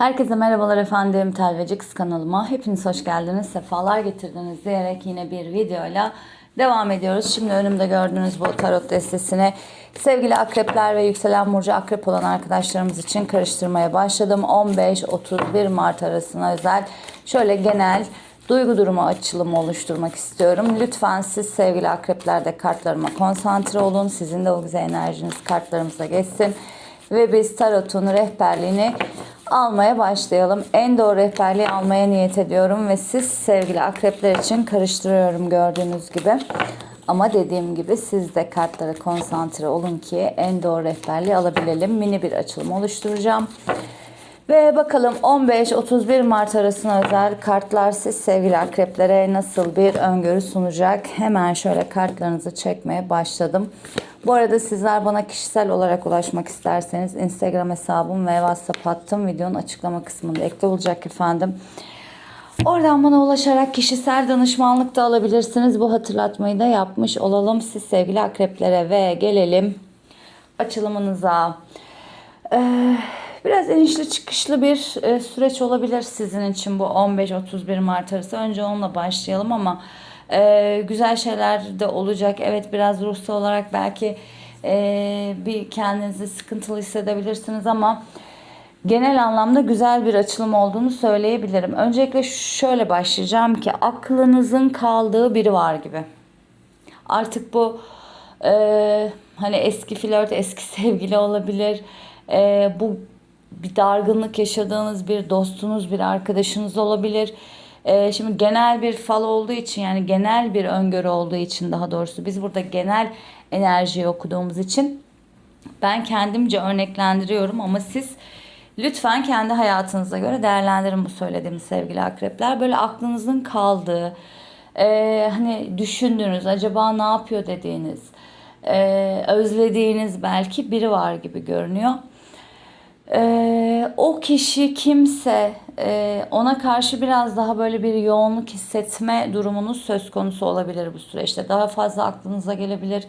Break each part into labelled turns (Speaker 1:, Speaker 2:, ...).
Speaker 1: Herkese merhabalar efendim. Telveci Kız kanalıma. Hepiniz hoş geldiniz. Sefalar getirdiniz diyerek yine bir videoyla devam ediyoruz. Şimdi önümde gördüğünüz bu tarot destesini sevgili akrepler ve yükselen burcu akrep olan arkadaşlarımız için karıştırmaya başladım. 15-31 Mart arasına özel şöyle genel duygu durumu açılımı oluşturmak istiyorum. Lütfen siz sevgili akreplerde kartlarıma konsantre olun. Sizin de o güzel enerjiniz kartlarımıza geçsin. Ve biz tarotun rehberliğini almaya başlayalım. En doğru rehberliği almaya niyet ediyorum ve siz sevgili akrepler için karıştırıyorum gördüğünüz gibi. Ama dediğim gibi siz de kartlara konsantre olun ki en doğru rehberliği alabilelim. Mini bir açılım oluşturacağım. Ve bakalım 15-31 Mart arasına özel kartlar siz sevgili akreplere nasıl bir öngörü sunacak? Hemen şöyle kartlarınızı çekmeye başladım. Bu arada sizler bana kişisel olarak ulaşmak isterseniz Instagram hesabım ve WhatsApp hattım videonun açıklama kısmında ekli olacak efendim. Oradan bana ulaşarak kişisel danışmanlık da alabilirsiniz. Bu hatırlatmayı da yapmış olalım siz sevgili akreplere ve gelelim açılımınıza. Ee, biraz inişli çıkışlı bir e, süreç olabilir sizin için bu 15-31 Mart arası. Önce onunla başlayalım ama e, güzel şeyler de olacak. Evet biraz ruhsal olarak belki e, bir kendinizi sıkıntılı hissedebilirsiniz ama genel anlamda güzel bir açılım olduğunu söyleyebilirim. Öncelikle şöyle başlayacağım ki aklınızın kaldığı biri var gibi. Artık bu e, hani eski flört, eski sevgili olabilir. E, bu bir dargınlık yaşadığınız bir dostunuz, bir arkadaşınız olabilir. E, şimdi genel bir fal olduğu için yani genel bir öngörü olduğu için daha doğrusu biz burada genel enerjiyi okuduğumuz için ben kendimce örneklendiriyorum ama siz lütfen kendi hayatınıza göre değerlendirin bu söylediğim sevgili akrepler. Böyle aklınızın kaldığı, e, hani düşündüğünüz, acaba ne yapıyor dediğiniz, e, özlediğiniz belki biri var gibi görünüyor. E, o kişi kimse e, ona karşı biraz daha böyle bir yoğunluk hissetme durumunuz söz konusu olabilir bu süreçte. Daha fazla aklınıza gelebilir,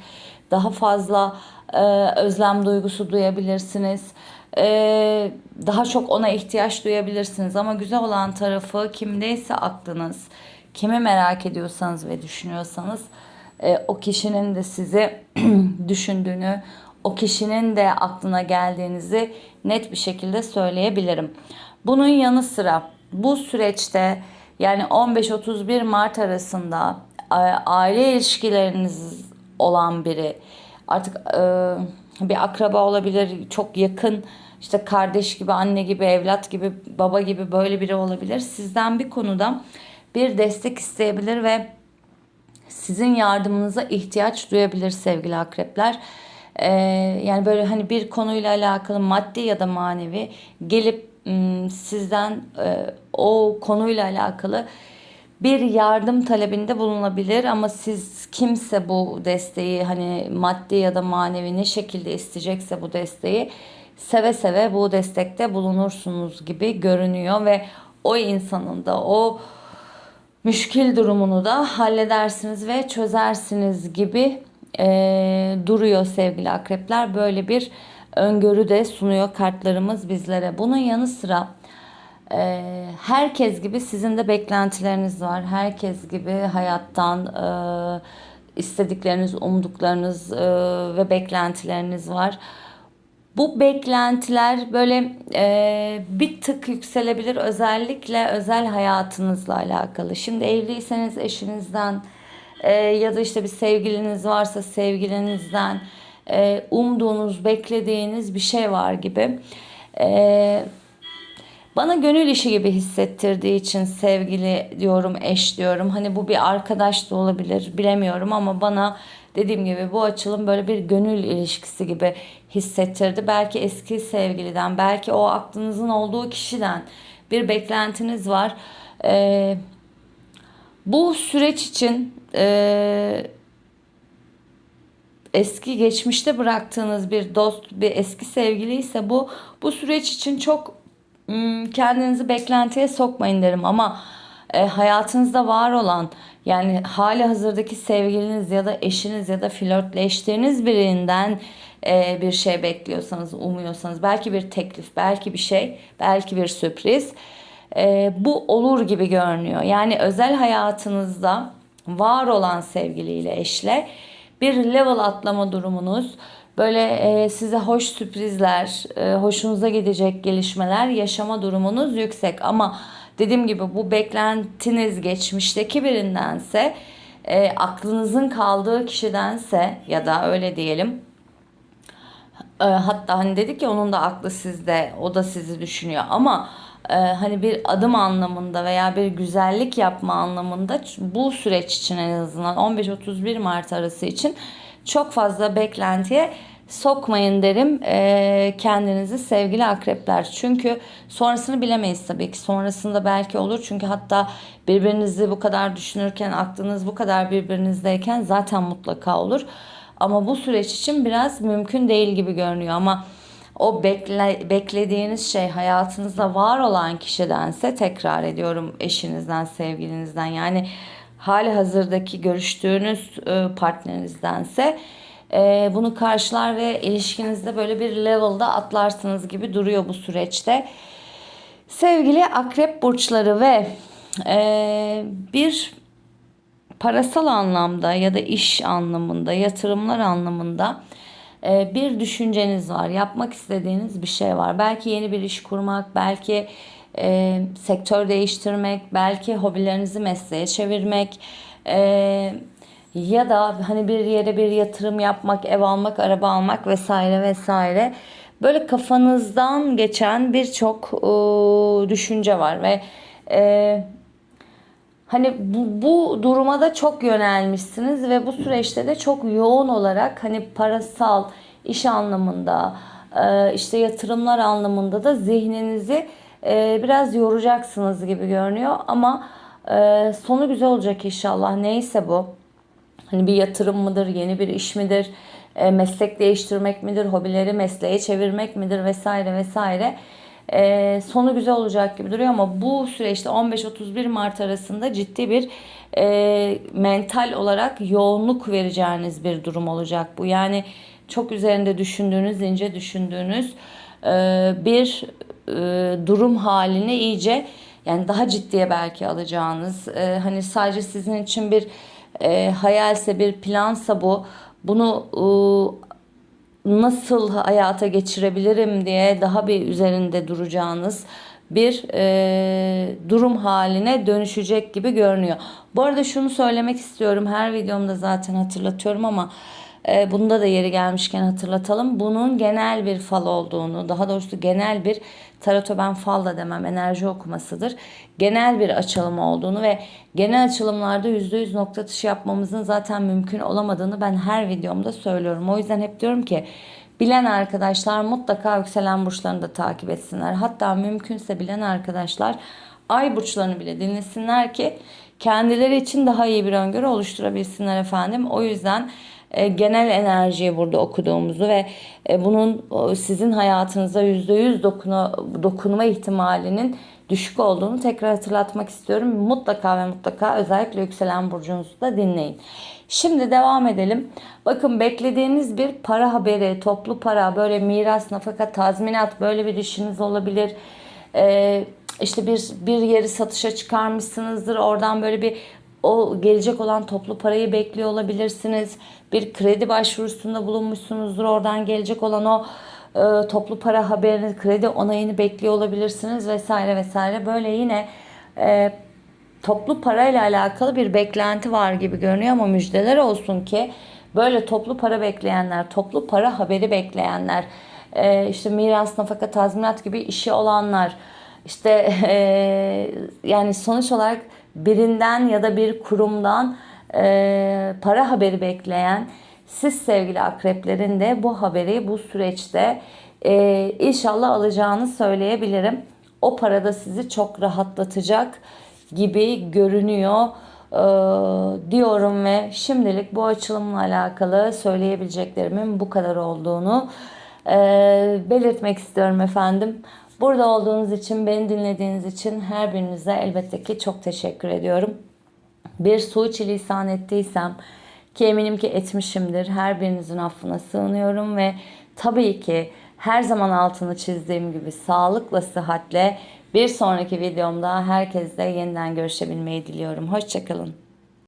Speaker 1: daha fazla e, özlem duygusu duyabilirsiniz. E, daha çok ona ihtiyaç duyabilirsiniz ama güzel olan tarafı kimdeyse aklınız, kimi merak ediyorsanız ve düşünüyorsanız e, o kişinin de sizi düşündüğünü, o kişinin de aklına geldiğinizi net bir şekilde söyleyebilirim. Bunun yanı sıra bu süreçte yani 15-31 Mart arasında e, aile ilişkileriniz olan biri artık e, bir akraba olabilir, çok yakın işte kardeş gibi, anne gibi, evlat gibi, baba gibi böyle biri olabilir. Sizden bir konuda bir destek isteyebilir ve sizin yardımınıza ihtiyaç duyabilir sevgili akrepler. Ee, yani böyle hani bir konuyla alakalı maddi ya da manevi gelip sizden e, o konuyla alakalı bir yardım talebinde bulunabilir ama siz kimse bu desteği hani maddi ya da manevi ne şekilde isteyecekse bu desteği seve seve bu destekte bulunursunuz gibi görünüyor ve o insanın da o müşkil durumunu da halledersiniz ve çözersiniz gibi e, duruyor sevgili akrepler. Böyle bir öngörü de sunuyor kartlarımız bizlere. Bunun yanı sıra e, herkes gibi sizin de beklentileriniz var. Herkes gibi hayattan e, istedikleriniz, umduklarınız e, ve beklentileriniz var. Bu beklentiler böyle e, bir tık yükselebilir özellikle özel hayatınızla alakalı. Şimdi evliyseniz eşinizden e, ya da işte bir sevgiliniz varsa sevgilinizden e, umduğunuz, beklediğiniz bir şey var gibi. E, bana gönül işi gibi hissettirdiği için sevgili diyorum, eş diyorum. Hani bu bir arkadaş da olabilir bilemiyorum ama bana dediğim gibi bu açılım böyle bir gönül ilişkisi gibi hissettirdi. Belki eski sevgiliden, belki o aklınızın olduğu kişiden bir beklentiniz var. Ee, bu süreç için e, eski geçmişte bıraktığınız bir dost, bir eski sevgili ise bu bu süreç için çok kendinizi beklentiye sokmayın derim. Ama e, hayatınızda var olan Yani hali hazırdaki sevgiliniz ya da eşiniz ya da flörtleştiğiniz birinden e, bir şey bekliyorsanız, umuyorsanız belki bir teklif, belki bir şey, belki bir sürpriz e, bu olur gibi görünüyor. Yani özel hayatınızda var olan sevgiliyle, eşle bir level atlama durumunuz, böyle e, size hoş sürprizler, e, hoşunuza gidecek gelişmeler yaşama durumunuz yüksek. Ama dediğim gibi bu beklentiniz geçmişteki birindense, e, aklınızın kaldığı kişidense ya da öyle diyelim e, hatta hani dedik ya onun da aklı sizde, o da sizi düşünüyor ama e, hani bir adım anlamında veya bir güzellik yapma anlamında bu süreç için en azından 15-31 Mart arası için çok fazla beklentiye sokmayın derim e, kendinizi sevgili akrepler. Çünkü sonrasını bilemeyiz tabii ki. Sonrasında belki olur. Çünkü hatta birbirinizi bu kadar düşünürken, aklınız bu kadar birbirinizdeyken zaten mutlaka olur. Ama bu süreç için biraz mümkün değil gibi görünüyor ama o bekle, beklediğiniz şey hayatınızda var olan kişidense tekrar ediyorum eşinizden, sevgilinizden yani hali hazırdaki görüştüğünüz e, partnerinizdense e, bunu karşılar ve ilişkinizde böyle bir level'da atlarsınız gibi duruyor bu süreçte. Sevgili akrep burçları ve e, bir parasal anlamda ya da iş anlamında, yatırımlar anlamında bir düşünceniz var. Yapmak istediğiniz bir şey var. Belki yeni bir iş kurmak, belki e, sektör değiştirmek, belki hobilerinizi mesleğe çevirmek e, ya da hani bir yere bir yatırım yapmak, ev almak, araba almak vesaire vesaire. Böyle kafanızdan geçen birçok e, düşünce var ve e, Hani bu, bu duruma da çok yönelmişsiniz ve bu süreçte de çok yoğun olarak hani parasal iş anlamında e, işte yatırımlar anlamında da zihninizi e, biraz yoracaksınız gibi görünüyor ama e, sonu güzel olacak inşallah neyse bu. Hani bir yatırım mıdır, yeni bir iş midir, meslek değiştirmek midir, hobileri mesleğe çevirmek midir vesaire vesaire. E, sonu güzel olacak gibi duruyor ama bu süreçte 15-31 Mart arasında ciddi bir e, mental olarak yoğunluk vereceğiniz bir durum olacak bu. Yani çok üzerinde düşündüğünüz, ince düşündüğünüz e, bir e, durum haline iyice yani daha ciddiye belki alacağınız e, hani sadece sizin için bir e, hayalse bir plansa bu bunu e, nasıl hayata geçirebilirim diye daha bir üzerinde duracağınız bir e, durum haline dönüşecek gibi görünüyor. Bu arada şunu söylemek istiyorum. Her videomda zaten hatırlatıyorum ama e, bunda da yeri gelmişken hatırlatalım. Bunun genel bir fal olduğunu, daha doğrusu genel bir tarotu ben fal da demem enerji okumasıdır. Genel bir açılım olduğunu ve genel açılımlarda %100 nokta atışı yapmamızın zaten mümkün olamadığını ben her videomda söylüyorum. O yüzden hep diyorum ki bilen arkadaşlar mutlaka yükselen burçlarını da takip etsinler. Hatta mümkünse bilen arkadaşlar ay burçlarını bile dinlesinler ki kendileri için daha iyi bir öngörü oluşturabilsinler efendim. O yüzden genel enerjiyi burada okuduğumuzu ve e, bunun sizin hayatınıza %100 dokuna, dokunma ihtimalinin düşük olduğunu tekrar hatırlatmak istiyorum. Mutlaka ve mutlaka özellikle yükselen burcunuzu da dinleyin. Şimdi devam edelim. Bakın beklediğiniz bir para haberi, toplu para, böyle miras, nafaka, tazminat böyle bir işiniz olabilir. Ee, işte bir bir yeri satışa çıkarmışsınızdır. Oradan böyle bir o gelecek olan toplu parayı bekliyor olabilirsiniz. Bir kredi başvurusunda bulunmuşsunuzdur. Oradan gelecek olan o e, toplu para haberini, kredi onayını bekliyor olabilirsiniz vesaire vesaire. Böyle yine e, toplu parayla alakalı bir beklenti var gibi görünüyor ama müjdeler olsun ki böyle toplu para bekleyenler, toplu para haberi bekleyenler, e, işte miras, nafaka, tazminat gibi işi olanlar, işte e, yani sonuç olarak birinden ya da bir kurumdan e, para haberi bekleyen siz sevgili akreplerin de bu haberi bu süreçte e, inşallah alacağını söyleyebilirim. O para da sizi çok rahatlatacak gibi görünüyor e, diyorum ve şimdilik bu açılımla alakalı söyleyebileceklerimin bu kadar olduğunu e, belirtmek istiyorum efendim. Burada olduğunuz için, beni dinlediğiniz için her birinize elbette ki çok teşekkür ediyorum. bir suçilisan ettiysem ki eminim ki etmişimdir. Her birinizin affına sığınıyorum ve tabii ki her zaman altını çizdiğim gibi sağlıkla, sıhhatle bir sonraki videomda herkesle yeniden görüşebilmeyi diliyorum. Hoşçakalın.